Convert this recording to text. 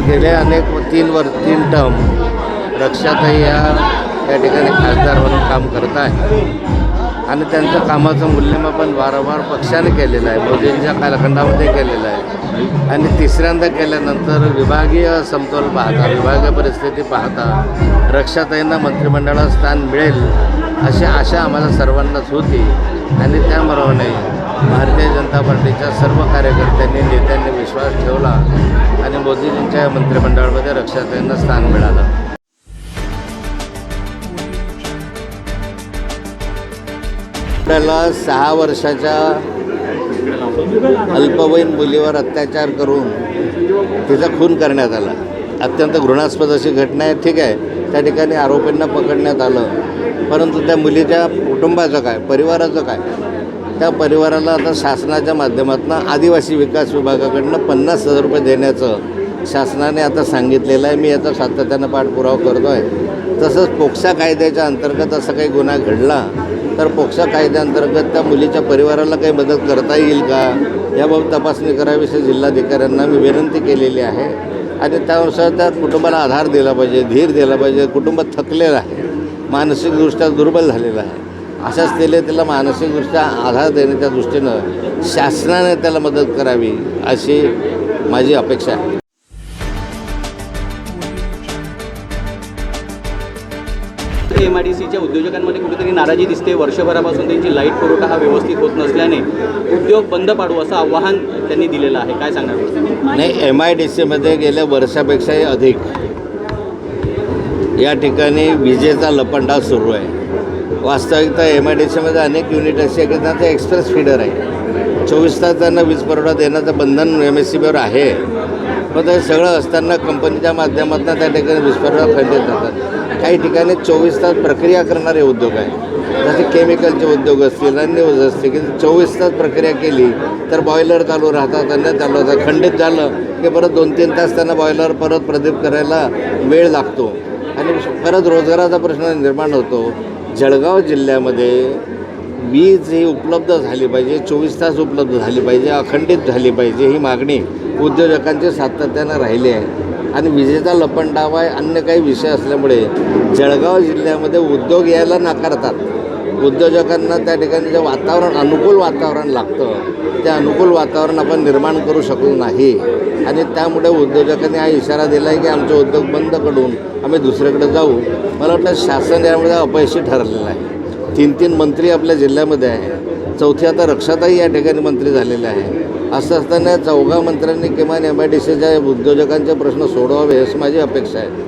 गेले अनेक तीन वर तीन टर्म रक्षाताई या या ठिकाणी खासदार म्हणून काम करत आहे आणि त्यांचं कामाचं मूल्यमापन वारंवार पक्षाने केलेलं आहे मोदींच्या कालखंडामध्ये केलेलं आहे. आणि तिसऱ्यांदा केल्यानंतर विभागीय समतोल पाहता विभागीय परिस्थिती पाहता रक्षाताईंना मंत्रिमंडळात स्थान मिळेल अशी आशा आम्हाला सर्वांनाच होती. आणि त्याप्रमाणे भारतीय जनता पार्टीच्या सर्व कार्यकर्त्यांनी नेत्यांनी विश्वास ठेवला आणि मोदीजींच्या मंत्रिमंडळामध्ये रक्षाताईंना स्थान मिळालं. आपल्याला सहा वर्षाच्या अल्पवयीन मुलीवर अत्याचार करून तिचा खून करण्यात आला. अत्यंत घृणास्पद अशी घटना आहे. ठीक आहे त्या ठिकाणी आरोपींना पकडण्यात आलं. परंतु त्या मुलीच्या कुटुंबाचं काय परिवाराचं काय? त्या परिवाराला आता शासनाच्या माध्यमातून आदिवासी विकास विभागाकडनं पन्नास हजार रुपये देण्याचं शासनाने आता सांगितलेलं आहे. मी याचा सातत्यानं पाठपुरावा करतो आहे तसंच पोक्सा कायद्याच्या अंतर्गत असा काही गुन्हा घडला तर पोक्सा कायद्याअंतर्गत त्या मुलीच्या परिवाराला काही मदत करता येईल का? याबाबत तपासणी करावीशी जिल्हाधिकाऱ्यांना मी विनंती केलेली आहे. आणि त्यानुसार त्या कुटुंबाला आधार दिला पाहिजे धीर दिला पाहिजे. कुटुंब थकलेलं आहे. मानसिकदृष्ट्या दुर्बल झालेलं आहे. अशा स्त्रीला त्याला मानसिकदृष्ट्या आधार देण्याच्या दृष्टीनं शासनाने त्याला मदत करावी अशी माझी अपेक्षा आहे. एम आय डी सीच्या उद्योजकांमध्ये कुठेतरी नाराजी दिसते. वर्षभरापासून त्यांची लाइट पुरवठा हा व्यवस्थित होत नसल्याने उद्योग बंद पाडू असं आव्हान त्यांनी दिलेलं आहे. काय सांगणार? नाही एम आय डी सीमध्ये गेल्या वर्षापेक्षाही अधिक. या ठिकाणी विजेचा लपंडाव सुरू आहे. वास्तविकता एम आय डी सीमध्ये अनेक युनिट अशी आहे की त्यांचं एक्सप्रेस फीडर आहे. चोवीस तास त्यांना वीज पुरवठा देण्याचं बंधन एम एस सी बीवर आहे. पण ते सगळं असताना कंपनीच्या माध्यमातून त्या ठिकाणी वीज पुरवठा खंडित जातात काही ठिकाणी चोवीस तास प्रक्रिया करणारे उद्योग आहे जसे केमिकलचे उद्योग असतील अन्य उद्योग असतील की चोवीस तास प्रक्रिया केली तर बॉयलर चालू राहतात अन्य चालू राहतात. खंडित झालं की परत दोन तीन तास त्यांना बॉयलर परत प्रदीप करायला वेळ लागतो. आणि परत रोजगाराचा प्रश्न निर्माण होतो. जळगाव जिल्ह्यामध्ये वीज ही उपलब्ध झाली पाहिजे चोवीस तास उपलब्ध झाली पाहिजे अखंडित झाली पाहिजे ही मागणी उद्योजकांची सातत्यानं राहिली आहे. आणि विजेचा लपंडावा आहे अन्य काही विषय असल्यामुळे जळगाव जिल्ह्यामध्ये उद्योग यायला नाकारतात. उद्योजकांना त्या ठिकाणी जे वातावरण अनुकूल वातावरण लागतं ते अनुकूल वातावरण आपण निर्माण करू शकलो नाही. आणि त्यामुळे उद्योजकांनी हा इशारा दिला आहे की आमचे उद्योग बंद करून आम्ही दुसरीकडे जाऊ. मला वाटतं शासन यामध्ये अपयशी ठरलेलं आहे. तीन तीन मंत्री आपल्या जिल्ह्यामध्ये आहे. चौथी आता रक्षाताई या ठिकाणी मंत्री झालेले आहे. असं असताना चौघा मंत्र्यांनी किमान एम आय डी सीच्या उद्योजकांचे प्रश्न सोडवावे अशी माझी अपेक्षा आहे.